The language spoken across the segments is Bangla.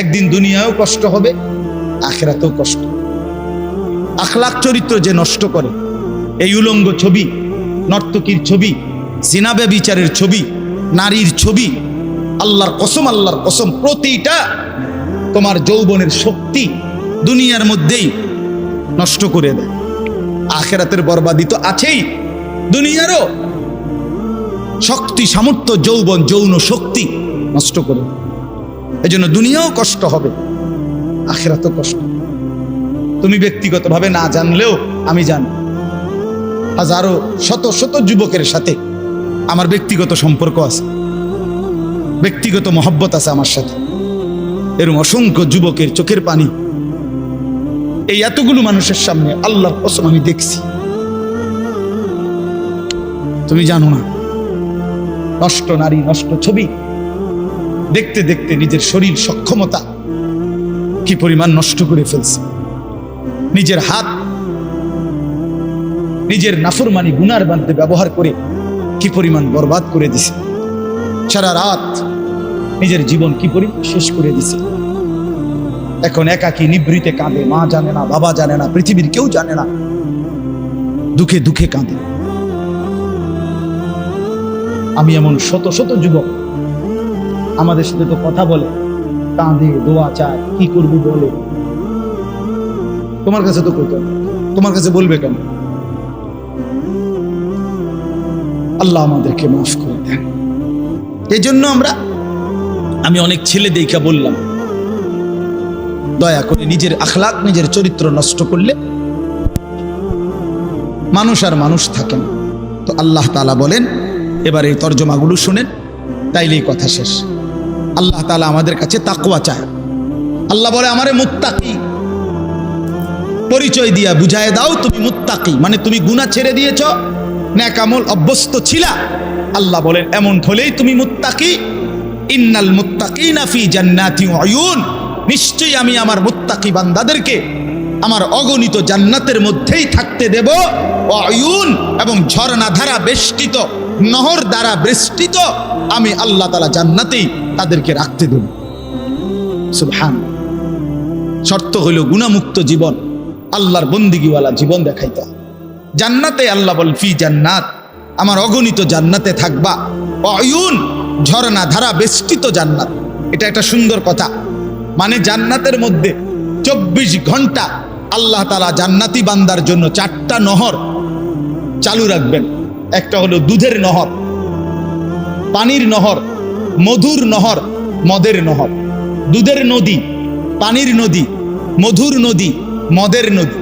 একদিন দুনিয়াও কষ্ট হবে, আখেরাতেও কষ্ট আখলাক চরিত্র যে নষ্ট করে, এই উলঙ্গ ছবি, নর্তকীর ছবি জিনাবে বিচারের ছবি, নারীর ছবি, আল্লাহর কসম আল্লাহর কসম, প্রতিটা তোমার যৌবনের শক্তি দুনিয়ার মধ্যেই নষ্ট করে দেয় আখেরাতের বরবাদি তো আছেই, দুনিয়ারও শক্তি, সামর্থ্য, যৌবন, যৌন শক্তি নষ্ট করে দেয়। এই জন্য দুনিয়াও কষ্ট হবে, আখেরাতও কষ্ট। তুমি ব্যক্তিগতভাবে না জানলেও আমি জানি। হাজারো, শত শত যুবকের সাথে আমার ব্যক্তিগত সম্পর্ক আছে, ব্যক্তিগত মহব্বত আছে আমার সাথে। এরম অসংখ্য যুবকের চোখের পানি এই এতগুলো মানুষের সামনে আল্লাহর কসম আমি দেখছি। তুমি জানো না, নষ্ট নারী, নষ্ট ছবি দেখতে দেখতে নিজের শরীর সক্ষমতা কি পরিমাণ নষ্ট করে ফেলছে? নিজের হাত, নিজের নাফরমানি গুনার বান্ধে ব্যবহার করে কি পরিমাণ বরবাদ করে দিছে? সারা রাত নিজের জীবন কি পরিমাণ শেষ করে দিছে? এখন একাকি নিবৃতে কাঁদে, মা জানে না, বাবা জানে না, পৃথিবীর কেউ জানে না। দুঃখে দুঃখে কাঁদে। আমি এমন শত শত যুবক আমাদের সাথে তো কথা বলে। কাঁদে দোয়া চায়, কি করবি বলে। তোমার কাছে তো কইতো না। তোমার কাছে বলবে কেন? আল্লাহ আমাদেরকে মাফ করে দেন। এই জন্য আমরা, আমি অনেক ছেলে দেখা বললাম, দয়া করে নিজের আখলাক নিজের চরিত্র নষ্ট করলে মানুষ আর মানুষ থাকে না। তো আল্লাহ তালা বলেন, এবার এই তর্জমাগুলো শুনেন, তাইলেই কথা শেষ। আল্লাহ তালা আমাদের কাছে তাকুয়া চায়। আল্লাহ বলে, আমারে মুত্তাকি। পরিচয় দিয়া বুঝায় দাও, তুমি মুত্তাকি। মানে তুমি গুনাহ ছেড়ে দিয়েছ, ন্যাকামল অভ্যস্ত ছিলা। আল্লাহ বলেন, এমন হলেই তুমি মুত্তাকি। ইন্নাল মুত্তাকিনা ফি জান্নাতি আয়ুন নিশ্চয়ই আমি আমার মুত্তাকি বান্দাদেরকে আমার অগণিত জান্নাতের মধ্যেই থাকতে দেব। ও আয়ুন এবং ঝর্ণা ধারা বেষ্টিত, নহর দ্বারা বেষ্টিত। আমি আল্লাহ তালা জান্নাতেই তাদেরকে রাখতে দেব সুবহান। শর্ত হইল গুণামুক্ত জীবন, আল্লাহর বন্দিগিওয়ালা জীবন দেখাইতে। জান্নাতে আল্লাহ বল, ফি জান্নাত, আমার অগণিত জান্নাতে থাকবা। অয়ুন, ঝর্ণা ধারা বেষ্টিত জান্নাত। এটা একটা সুন্দর কথা। মানে জান্নাতের মধ্যে চব্বিশ ঘণ্টা আল্লাহ তালা জান্নাতি বান্দার জন্য চারটা নহর চালু রাখবেন। একটা হলো দুধের নহর, পানির নহর মধুর নহর, মদের নহর। দুধের নদী, পানির নদী, মধুর নদী, মদের নদী।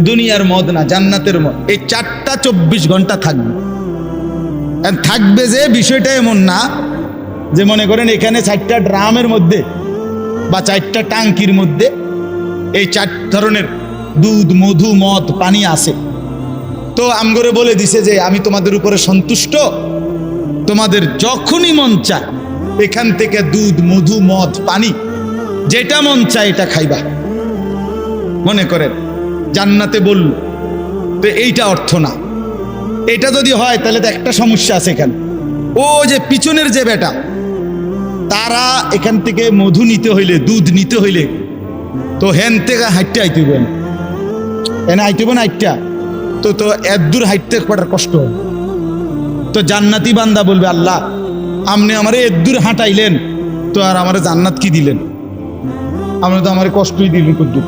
দুনিয়ার মদ না, জান্নাতের মদ। এই চারটা চব্বিশ ঘণ্টা থাকবে। থাকবে যে, বিষয়টা এমন না যে, মনে করেন এখানে চারটা ড্রামের মধ্যে বা চারটা টাঙ্কির মধ্যে এই চার ধরনের দুধ, মধু, মদ, পানি আছে। তো আমগরে বলে দিছে যে, আমি তোমাদের উপরে সন্তুষ্ট। তোমাদের যখনই মন চায়, এখান থেকে দুধ, মধু, মদ, পানি, যেটা মন চায় এটা খাইবা। মনে করেন, জান্নাতে বলল, তো এইটা অর্থ না। এটা যদি হয়, তাহলে তো একটা সমস্যা আছে এখানে। ও যে পিছনের যে বেটা, তারা এখান থেকে মধু নিতে হইলে, দুধ নিতে হইলে, তো হেন থেকে হাইটটা আইতে হইবেন এনে আইতে হইবে না হাইটটা, তো তো এত দূর হাইটতে কটার কষ্ট হবে তো জান্নাতি বান্দা বলবে, আল্লাহ, আপনি আমারে এত দূর হাঁটাইলেন, তো আর আমার জান্নাত কি দিলেন? আপনি তো আমার কষ্টই দিলেন কুদ্দুর।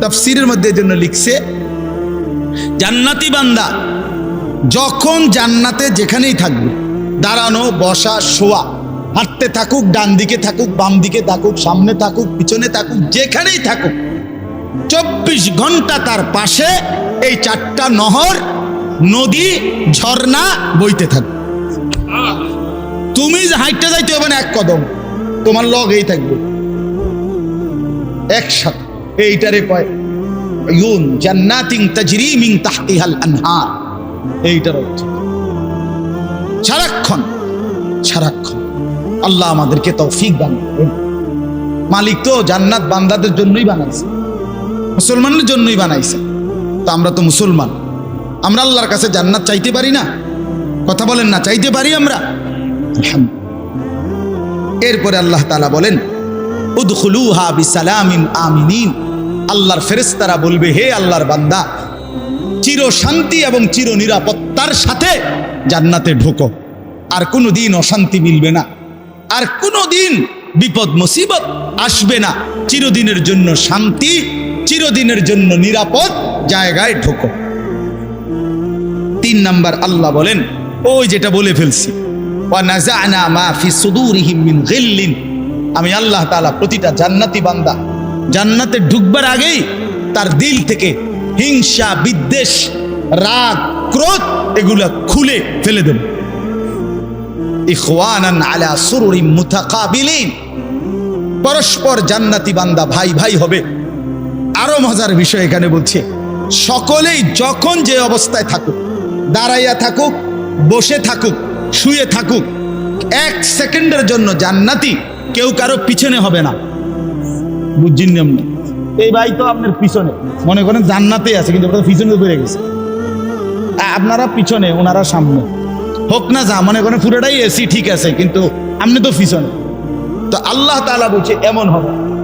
তাফসিরের মধ্যে জন্য লিখছে, জান্নাতি বান্দা যখন জান্নাতে যেখানেই থাকবে, দাঁড়ানো, বসা, শোয়া, হাঁটতে থাকুক, ডান দিকে থাকুক, বাম দিকে থাকুক, সামনে থাকুক, পিছনে থাকুক, যেখানেই থাকুক, চব্বিশ ঘণ্টা তার পাশে এই চারটা নহর নদী, ঝর্ণা বইতে থাকবে তুমি যে হাইটটা যাইতে হবে না, এক কদম, তোমার লগ এই থাকবে। একসাথে। এইটারে কয়, ইউন জান্নাতিন তাজরি মিন তাহতিহাল আনহার। এইটার অর্থ। সারাক্ষণ সারাক্ষণ। আল্লাহ আমাদেরকে তৌফিক দান মালিক তো জান্নাত বান্দাদের জন্যই বানাইছে মুসলমানের জন্যই বানাইছে। তো আমরা তো মুসলমান। আমরা আল্লাহর কাছে জান্নাত চাইতে পারি না। কথা বলেন না, চাইতে পারি আমরা। এরপরে আল্লাহ তালা বলেন, উদখুলুহা বিসালামিন আমিনিন। আল্লাহর ফেরেশতারা বলবে, হে আল্লাহর বান্দা, চির শান্তি এবং চির নিরাপত্তার সাথে জান্নাতে ঢোকো। আর কোনো দিন অশান্তি মিলবে না। আর কোনো দিন বিপদ, মুসিবত আসবে না। চিরদিনের জন্য শান্তি, চিরদিনের জন্য নিরাপদ জায়গায় ঢোকো। তিন নাম্বার আল্লাহ বলেন, ওই যেটা বলে ফেলছি আমি আল্লাহ প্রতিটা জান্নাতি বান্দা, জান্নাতে ঢুকবার আগেই তার দিল থেকে হিংসা, বিদ্বেষ, রাগ, ক্রোধ এগুলা খুলে ফেলে দেব। ইখওয়ানান আলা পরস্পর জান্নাতি বান্দা ভাই ভাই হবে। আরও মজার বিষয় এখানে বলছে, সকলেই যখন যে অবস্থায় থাকুক দাঁড়াইয়া থাকুক, বসে থাকুক, শুয়ে থাকুক, এক সেকেন্ডের জন্য জান্নাতি কেউ কারও পিছনে হবে না। বুঝছেন এমনি এই ভাই তো আপনার পিছনে। মনে করেন জান্নাতে আছে, কিন্তু ওটা পিছনে বেড়ে গেছে। আপনারা পিছনে, ওনারা সামনে। হোক না যা, মনে করেন পুরোটাই এসি, ঠিক আছে, কিন্তু আপনি তো পিছনে। তো আল্লাহ তাআলা বলছে, এমন হবে।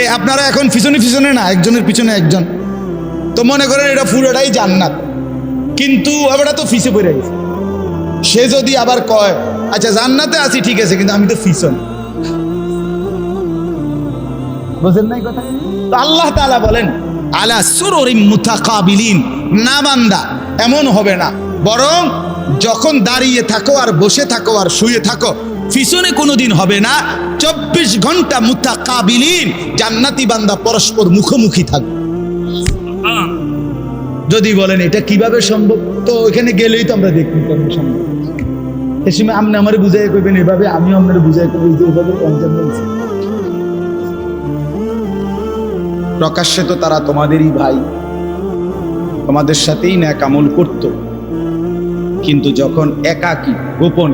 এ, আপনারা এখন পিছনে পিছনে না, একজনের পিছনে একজন। তো মনে করেন এটা পুরোটাই জান্নাত। কিন্তু আমরা তো ফিসে পড়ে গেছে। সে যদি আবার কয় আচ্ছা জান্নাতে আছি ঠিক আছে, কিন্তু আমি তো পিছনে বুঝেন নাই কথা? তো আল্লাহ তাআলা বলেন, আলা সুরুরিম মুতাকাবিলিন। না বান্দা, এমন হবে না। বরং যখন দাঁড়িয়ে থাকো আর বসে থাকো আর শুয়ে থাকো পিছনে কোনোদিন হবে না। চব্বিশ ঘণ্টা মুতাকাবিলিন। জান্নাতি বান্দা পরস্পর মুখোমুখি থাকবে। যদি বলেন, এটা কীভাবে সম্ভব? তো ওইখানে গেলেই তো আমরা দেখতে পাবো সম্ভব। এ আপনি আমার বুঝাই করবেন এভাবে আমিও আপনার বুঝাই করব যে পঞ্চান্ন বলছি প্রকাশ্যে তো তারা তোমাদেরই ভাই, তোমাদের সাথেই ন্যাক আমল করত। কিন্তু যখন একাকী, গোপন,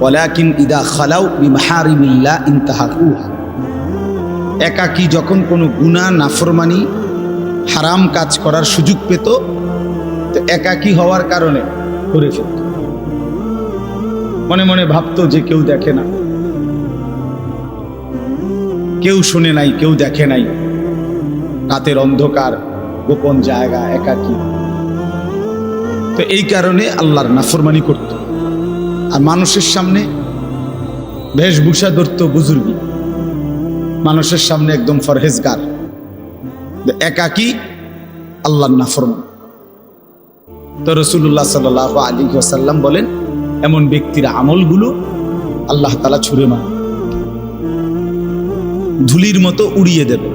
ওয়ালাকিন ইদা খালাউ বিমাহারিমিল্লাহ ইনতাহাকুহা। একাকী যখন কোনো গুনাহ, নাফরমানি হারাম কাজ করার সুযোগ পেত, তো একাকী হওয়ার কারণে করে ফেলত। মনে মনে ভাবতো যে কেউ দেখে না। কেউ শুনে নাই, কেউ দেখে নাই। রাতের অন্ধকার, গোপন জায়গা, একাকী। তো এই কারণে আল্লাহর নাফরমানি করত। আর মানুষের সামনে বেশভূষা ধরত বুজুর্গি। মানুষের সামনে একদম ফরহেজগার। একাকী আল্লাহর নাফরমান। তো রসুল্লাহ সাল আলী সাল্লাম বলেন, এমন ব্যক্তির আমলগুলো আল্লাহ তালা ছুড়ে মারে। ধুলির মতো উড়িয়ে দেবে।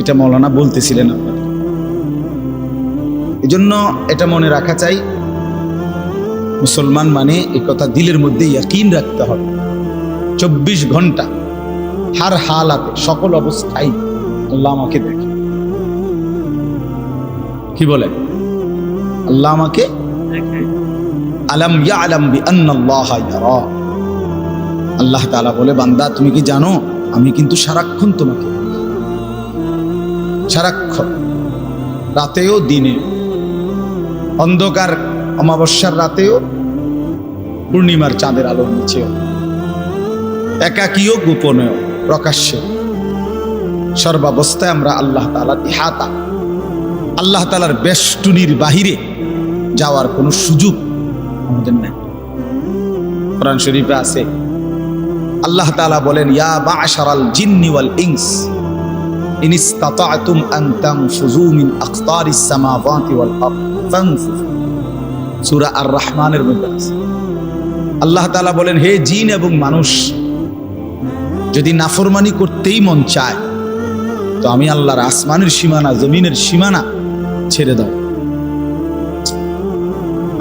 এটা মৌলানা বলতেছিলেন আপনাদের। এই জন্য এটা মনে রাখা চাই, মুসলমান মানে এই কথা দিলের মধ্যে ইয়াকিন রাখতে হবে। চব্বিশ ঘণ্টা হার হালাতে সকল অবস্থায় আল্লাহ আমাকে দেখে। কি বলেন আল্লাহ আমাকে আলাম ইয়া আলাম বি আন্নাল্লাহ ইয়ারা। আল্লাহ তাআলা বলে বান্দা তুমি কি জানো? আমি কিন্তু সারাক্ষণ তোমাকে সারাক্ষণ। রাতেও দিনে। অন্ধকার অমাবস্যার রাতেও পূর্ণিমার চাঁদের আলো নিচেও। একাকীয় গোপনেও প্রকাশ্যে সর্বাবস্থায় আমরা আল্লাহ তালা ইহাতা। আল্লাহ তালার বেষ্টনীর বাহিরে যাওয়ার কোনো সুযোগ আমাদের নেই। কোরআন শরীফে আছে, আল্লাহ তাআলা বলেন, ইয়া বাশারাল জিন্নি ওয়াল ইন ইসতাতা'তুম আন তানফুযু মিন আকতারিস সামাওয়াতি ওয়াল আরদ, ফানফুযু। সূরা আর রহমানের মধ্যে আল্লাহ বলেন, হে জিন এবং মানুষ, যদি নাফরমানি করতেই মন চায় তো আমি আল্লাহর আসমানের সীমানা, জমিনের সীমানা ছেড়ে দাও।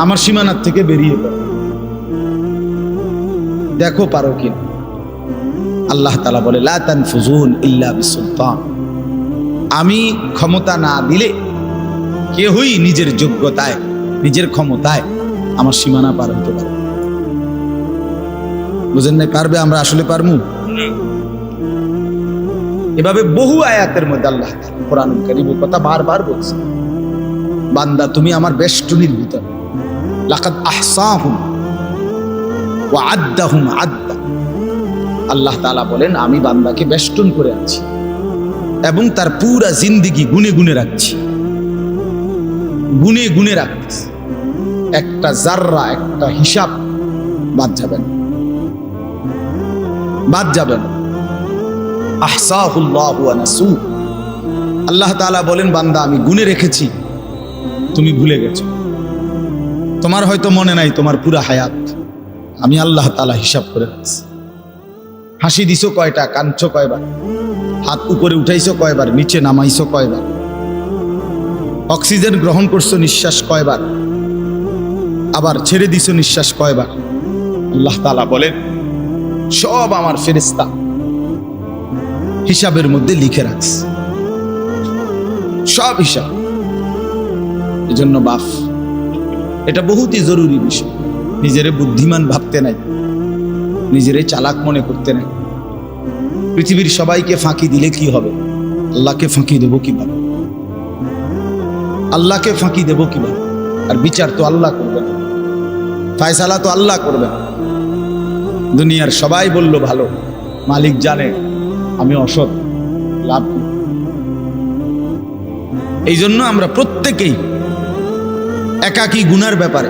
আমার সীমানার থেকে বেরিয়ে পড়ো। দেখো পারো কি আল্লাহ তালা বলে, লা তানফুজুন ইল্লা বিসুলতান। আমি ক্ষমতা না দিলে কেহই নিজের যোগ্যতায়, নিজের ক্ষমতায় আমার সীমানা পার হতে পারে বুঝেন নাই, পারবে? আমরা আসলে পারমু এভাবে বহু আয়াতের মধ্যে আল্লাহ কোরআন কারীমের কথা বারবার বলছে। বান্দা, তুমি আমার বেষ্টনীর ভিতর। লাকাদ আহসাহুম ও আদ্দা। আল্লাহ তাআলা বলেন, আমি বান্দাকে বেষ্টন করে আছি এবং তার পুরা জিন্দিগি গুনে গুনে রাখছি। গুনে গুনে রাখতেছি। একটা জাররা একটা হিসাব বাদ যাবে না। বাদ যাবে না। আহসাহুল্লাহু আল্লাহ তাআলা বলেন, বান্দা, আমি গুনে রেখেছি, তুমি ভুলে গেছো। তোমার হয়তো মনে নাই, তোমার পুরা হায়াত। আমি আল্লাহ তাআলা হিসাব করে রাখছি। হাসি দিছো কয়টা, কাঁদছো কয়বার? হাত উপরে উঠাইছো কয়বার, নিচে নামাইছো কয়বার? অক্সিজেন গ্রহণ করছ নিঃশ্বাস কয়বার? আবার ছেড়ে দিছো নিঃশ্বাস কয়বার? আল্লাহ তালা বলেন, সব আমার ফেরেস্তা হিসাবের মধ্যে লিখে রাখছে। সব হিসাব। এজন্য বাফ, এটা বহুতই জরুরি বিষয়। নিজেরে বুদ্ধিমান ভাবতে নাই, নিজেরে চালাক মনে করতে নাই। পৃথিবীর সবাইকে ফাঁকি দিলে কি হবে? আল্লাহকে ফাঁকি দেবো কীভাবে? আল্লাহকে ফাঁকি দেবো কীভাবে? আর বিচার তো আল্লাহ করবেন। ফায়সালা তো আল্লাহ করবেন। দুনিয়ার সবাই বলল ভালো, মালিক জানে। আমি অসৎ। লাভ এই জন্য আমরা প্রত্যেকেই একাকী গুনার ব্যাপারে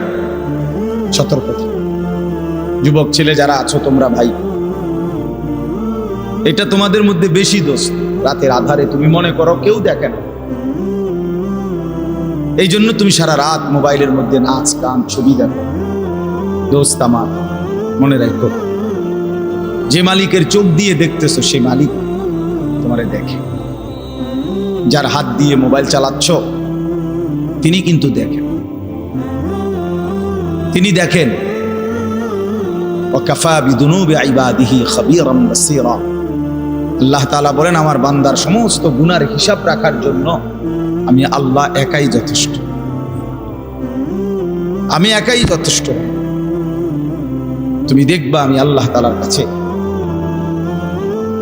সতর্ক যুবক ছেলে যারা আছো তোমরা ভাই এটা তোমাদের মধ্যে বেশি দোষ। রাতের আধারে তুমি মনে করো কেউ দেখে না। এই জন্য তুমি সারা রাত মোবাইলের মধ্যে নাচ গান ছবি দেখো। দোস্ত আমার মনে রাখো। যে মালিকের চোখ দিয়ে দেখতেছো, সেই মালিক তোমারে দেখে। যার হাত দিয়ে মোবাইল চালাচ্ছ, তিনি কিন্তু দেখেন। তিনি দেখেন আল্লাহ তাআলা বলেন, আমার বান্দার সমস্ত গুনার হিসাব রাখার জন্য আমি আল্লাহ একাই যথেষ্ট। আমি একাই যথেষ্ট। তুমি দেখবা আমি আল্লাহ তালার কাছে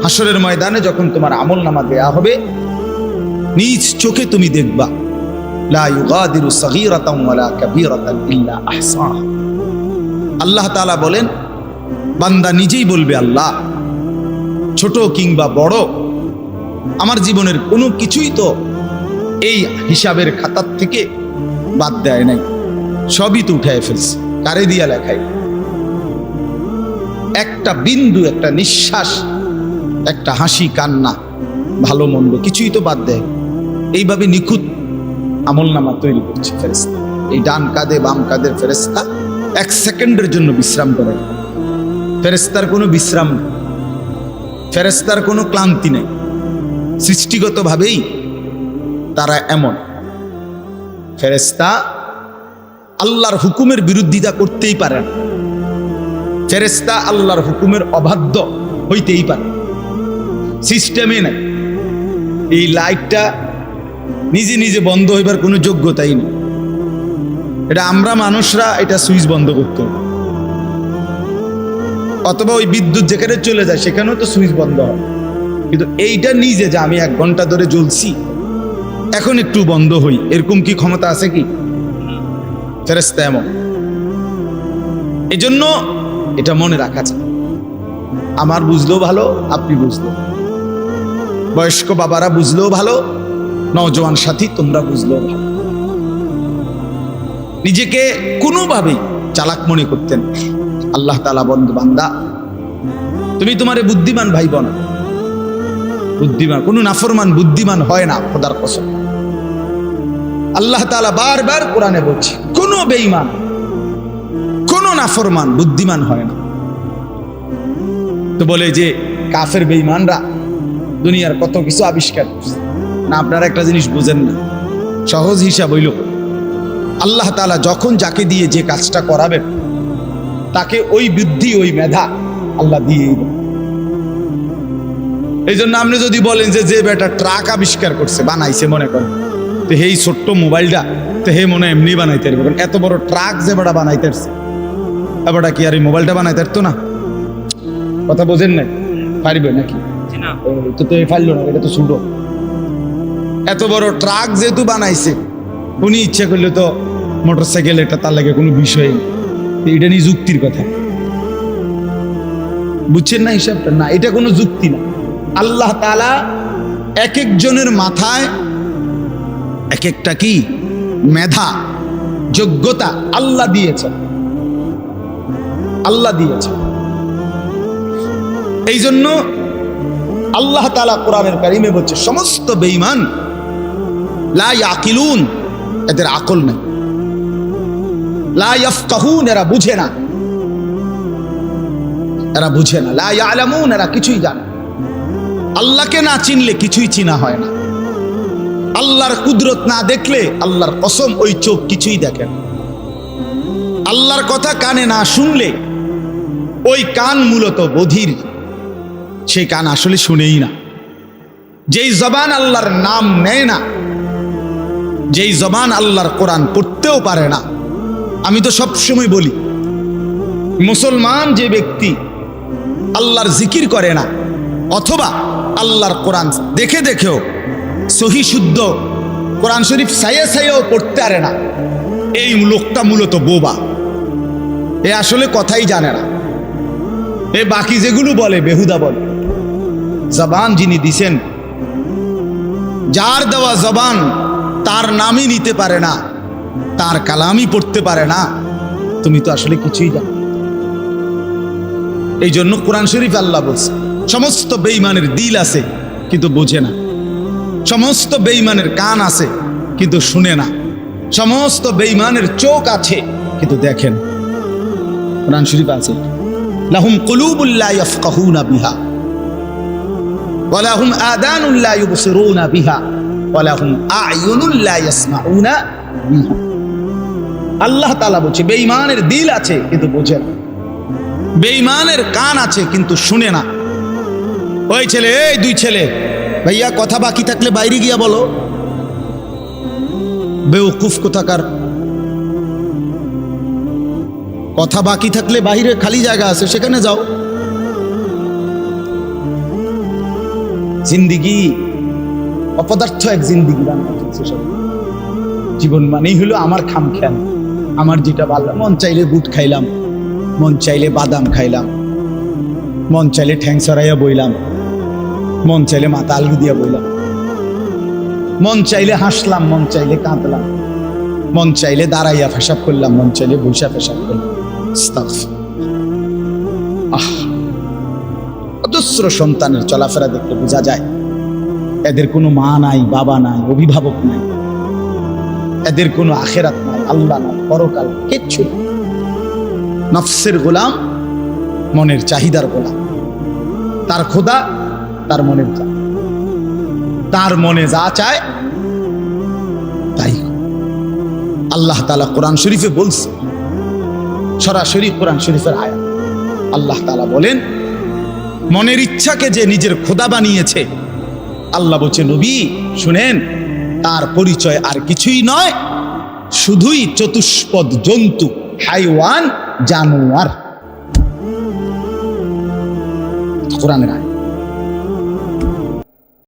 হাসরের ময়দানে যখন তোমার আমল নামা দেয়া হবে, নিজ চোখে তুমি দেখবা আল্লাহ বলেন, বান্দা নিজেই বলবে, আল্লাহ, ছোট কিংবা বড়, আমার জীবনের কোনো কিছুই তো এই হিসাবের খাতার থেকে বাদ দেয় নাই, সবই তো উঠায় ফেলছে, কারে দিয়া লেখায়? একটা বিন্দু, একটা নিঃশ্বাস একটা হাসি, কান্না, ভালো, মন্দ, কিছুই তো বাদ দেয়। এইভাবে নিখুঁত আমল নামা তৈরি করছে ফেরেস্তা এই ডান কাঁধে, বাম কাঁধের ফেরেস্তা এক সেকেন্ডের জন্য বিশ্রাম করে। ফেরেস্তার কোনো বিশ্রাম নেই। ফেরেস্তার কোনো ক্লান্তি নেই। সৃষ্টিগতভাবেই তারা এমন। ফেরেস্তা আল্লাহর হুকুমের বিরোধিতা করতেই পারে না। ফেরেস্তা আল্লাহর হুকুমের অবাধ্য হইতেই পারে। সিস্টেমে নাই। এই লাইটটা নিজে নিজে বন্ধ হইবার কোনো যোগ্যতাই নেই। এটা আমরা মানুষরা এটা সুইচ বন্ধ করতে হবে। অথবা ওই বিদ্যুৎ যেখানে চলে যায়, সেখানেও তো সুইচ বন্ধ হয়। কিন্তু এইটা নিজে যে আমি এক ঘণ্টা ধরে জ্বলছি, এখন একটু বন্ধ হই। এরকম কি ক্ষমতা আছে কি? ফেরেস্তা এমন। এই জন্য এটা মনে রাখা যায়। আমার বুঝলেও ভালো, আপনি বুঝলেও বয়স্ক বাবারা বুঝলেও ভালো নজওয়ান সাথী তোমরা বুঝলেও ভালো। নিজেকে কোনোভাবেই চালাক মনে করতেন আল্লাহ তালা বন্ধু বান্দা, তুমি তোমারে বুদ্ধিমান ভাই বোন বুদ্ধিমান, কোনো নাফরমান বুদ্ধিমান হয় না খোদার কসম। আল্লাহ তালা বারবার কোরআনে বলছে, কোনো বেঈমান, কোনো নাফরমান বুদ্ধিমান হয় না। তো বলে যে, কাফের বেঈমানরা দুনিয়ার কত কিছু আবিষ্কার না, আপনারা একটা জিনিস বুঝেন না। সহজ হিসাব হইল, আল্লাহ তালা যখন যাকে দিয়ে যে কাজটা করাবেন, তাকে ওই বুদ্ধি, ওই মেধা আল্লাহ দিয়েই এই জন্য আপনি যদি বলেন যে যে বেটা ট্রাক আবিষ্কার করছে, বানাইছে মনে করেন, তো এই ছোট্ট মোবাইলটা, তো হে মনে এমনি বানাইতে পারবে। এত বড় ট্রাক যে বেটা বানাইতে পারছে এবারটা কি আর এই মোবাইলটা বানাইতে পারতো না? কথা বোঝেন না পারবে নাকি? তো তো ফাইল না, এটা তো ছোট। এত বড় ট্রাক যেহেতু বানাইছে উনি ইচ্ছে করলে তো মোটর সাইকেল এটা তার লাগে কোনো বিষয় এটা নিয়ে যুক্তির কথা। বুঝছেন না হিসাবটা? না, এটা কোনো যুক্তি না। আল্লাহ তালা এক একজনের মাথায় এক একটা কি? মেধা, যোগ্যতা আল্লাহ দিয়েছে আল্লাহ দিয়েছেন। এই জন্য আল্লাহ তালা কোরআনের কারিমে বলছে, সমস্ত বেঈমান লা ইয়াকিলুন, এদের আকল নেই। এরা বুঝে না। এরা বুঝে না। লা ইয়ালামুন, এরা কিছুই জানে আল্লাহকে না চিনলে কিছুই চিনা হয় না। আল্লাহর কুদরত না দেখলে আল্লাহর কসম ওই চোখ কিছুই দেখে না। আল্লাহর কথা কানে না শুনলে ওই কান মূলত বধির। সেই কান আসলে শুনেই না। যেই জবান আল্লাহর নাম নেয় না, যেই জবান আল্লাহর কোরআন পড়তেও পারে না, আমি তো সব সময় বলি, মুসলমান যে ব্যক্তি আল্লাহর জিকির করে না, অথবা আল্লাহর কোরআন দেখে দেখেও, সহি শুদ্ধ কোরআন শরীফ সাইয়ে সাইয়েও পড়তে পারে না, এই লোকটা মূলত বোবা। এ আসলে কথাই জানে না। এ বাকি যেগুলো বলে, বেহুদা বলে। জবান যিনি দিছেন, যার দেওয়া জবান তার নামই নিতে পারে না, তার কালামই পড়তে পারে না, তুমি তো আসলে কিছুই জানো এই জন্য কোরআন শরীফ আল্লাহ বলছে, সমস্ত বেইমানের দিল আছে, কিন্তু বোঝে না। সমস্ত বেইমানের কান আছে, কিন্তু শুনে না। সমস্ত বেইমানের চোখ আছে, কিন্তু দেখেন কোরআন শরীফ আছে, লাহুম কুলুবুল্লাহ বিহা। ওয়ালাহুম আদানুল্লাহ ইউবসিরুনা বিহা, ওয়ালাহুম আয়ুনুল্লাহ ইয়াসমাউনা বিহা। আল্লাহ তাআলা বলছে, বেঈমানের দিল আছে কিন্তু বোঝে না। বেঈমানের কান আছে কিন্তু শুনে না। ওই ছেলে, এই দুই ছেলে, ভাইয়া কথা বাকি থাকলে বাইরে গিয়া বলো। বেউকুফ কোথাকার? কথা বাকি থাকলে বাইরে খালি জায়গা আছে, সেখানে যাও। জিন্দিগি, অপদার্থ এক জিন্দিগি চলছে সব। জীবন মানেই হলো আমার খাম খেয়াল। আমার যেটা ভালো, মন চাইলে বুট খাইলাম, মন চাইলে বাদাম খাইলাম, মন চাইলে ঠ্যাং সরাইয়া বইলাম, মন চাইলে মাথা আলগি দিয়া বইলাম। মন চাইলে হাসলাম, মন চাইলে কাঁদলাম, মন চাইলে দাঁড়াইয়া ফেসাব করলাম, মন চাইলে বৈশা ফেসাব করলাম। অজস্র সন্তানের চলাফেরা দেখলে বোঝা যায়। এদের কোনো মা নাই, বাবা নাই, অভিভাবক নাই। এদের কোনো আখেরাত নাই, আল্লাহ নাই, পরকাল কিচ্ছু নফসের গোলাম মনের চাহিদার গোলাম। তার খোদা তার মনের চা তার মনে যা চায়, তাই আল্লাহ তালা কোরআন শরীফে বলছে, সরাসরি কোরআন শরীফের আয়াত। আল্লাহ তালা বলেন মনের ইচ্ছাকে যে নিজের খোদা বানিয়েছে। আল্লাহ বলছে, নবী, শুনেন, তার পরিচয় আর কিছুই নয়। শুধুই চতুষ্পদ জন্তু, হাইওয়ান, জানোয়ার। কোরআনের আয়াত।